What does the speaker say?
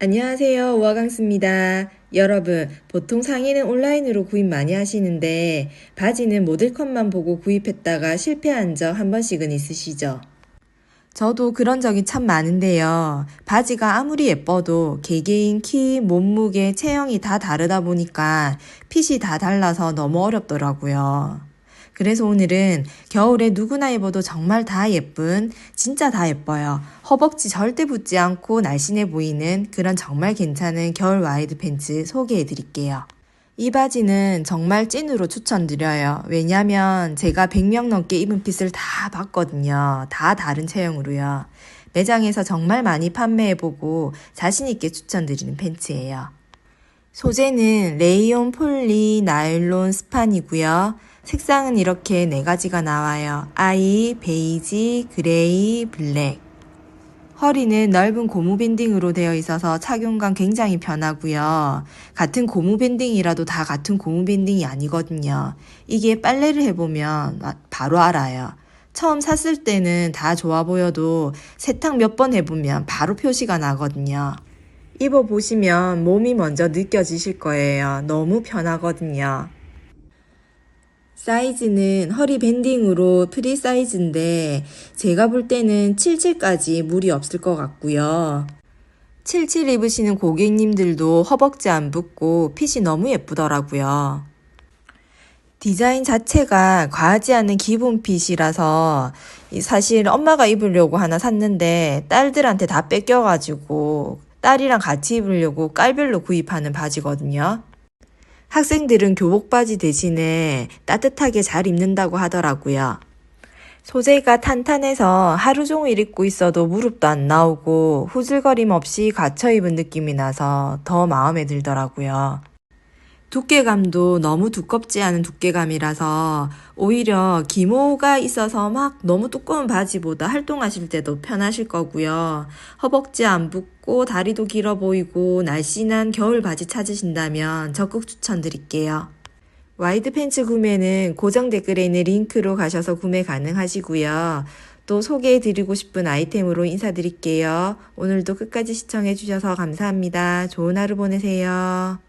안녕하세요. 우아강스입니다. 여러분, 보통 상의는 온라인으로 구입 많이 하시는데, 바지는 모델컷만 보고 구입했다가 실패한 적 한 번씩은 있으시죠? 저도 그런 적이 참 많은데요. 바지가 아무리 예뻐도 개개인 키, 몸무게, 체형이 다 다르다 보니까 핏이 다 달라서 너무 어렵더라고요. 그래서 오늘은 겨울에 누구나 입어도 정말 다 예쁜, 진짜 다 예뻐요. 허벅지 절대 붙지 않고 날씬해 보이는 그런 정말 괜찮은 겨울 와이드 팬츠 소개해 드릴게요. 이 바지는 정말 찐으로 추천드려요. 왜냐면 제가 100명 넘게 입은 핏을 다 봤거든요. 다 다른 체형으로요. 매장에서 정말 많이 판매해보고 자신있게 추천드리는 팬츠예요. 소재는 레이온, 폴리, 나일론, 스판이고요. 색상은 이렇게 네 가지가 나와요. 아이, 베이지, 그레이, 블랙. 허리는 넓은 고무 밴딩으로 되어 있어서 착용감 굉장히 편하고요. 같은 고무 밴딩이라도 다 같은 고무 밴딩이 아니거든요. 이게 빨래를 해보면 바로 알아요. 처음 샀을 때는 다 좋아 보여도 세탁 몇 번 해보면 바로 표시가 나거든요. 입어보시면 몸이 먼저 느껴지실 거예요. 너무 편하거든요. 사이즈는 허리 밴딩으로 프리 사이즈인데 제가 볼 때는 77까지 무리 없을 것 같고요. 77 입으시는 고객님들도 허벅지 안 붓고 핏이 너무 예쁘더라고요. 디자인 자체가 과하지 않은 기본 핏이라서 사실 엄마가 입으려고 하나 샀는데 딸들한테 다 뺏겨가지고 딸이랑 같이 입으려고 깔별로 구입하는 바지거든요. 학생들은 교복 바지 대신에 따뜻하게 잘 입는다고 하더라고요. 소재가 탄탄해서 하루 종일 입고 있어도 무릎도 안 나오고 후질거림 없이 갇혀 입은 느낌이 나서 더 마음에 들더라고요. 두께감도 너무 두껍지 않은 두께감이라서 오히려 기모가 있어서 막 너무 두꺼운 바지보다 활동하실 때도 편하실 거고요. 허벅지 안 붓고 다리도 길어 보이고 날씬한 겨울 바지 찾으신다면 적극 추천드릴게요. 와이드 팬츠 구매는 고정 댓글에 있는 링크로 가셔서 구매 가능하시고요. 또 소개해드리고 싶은 아이템으로 인사드릴게요. 오늘도 끝까지 시청해주셔서 감사합니다. 좋은 하루 보내세요.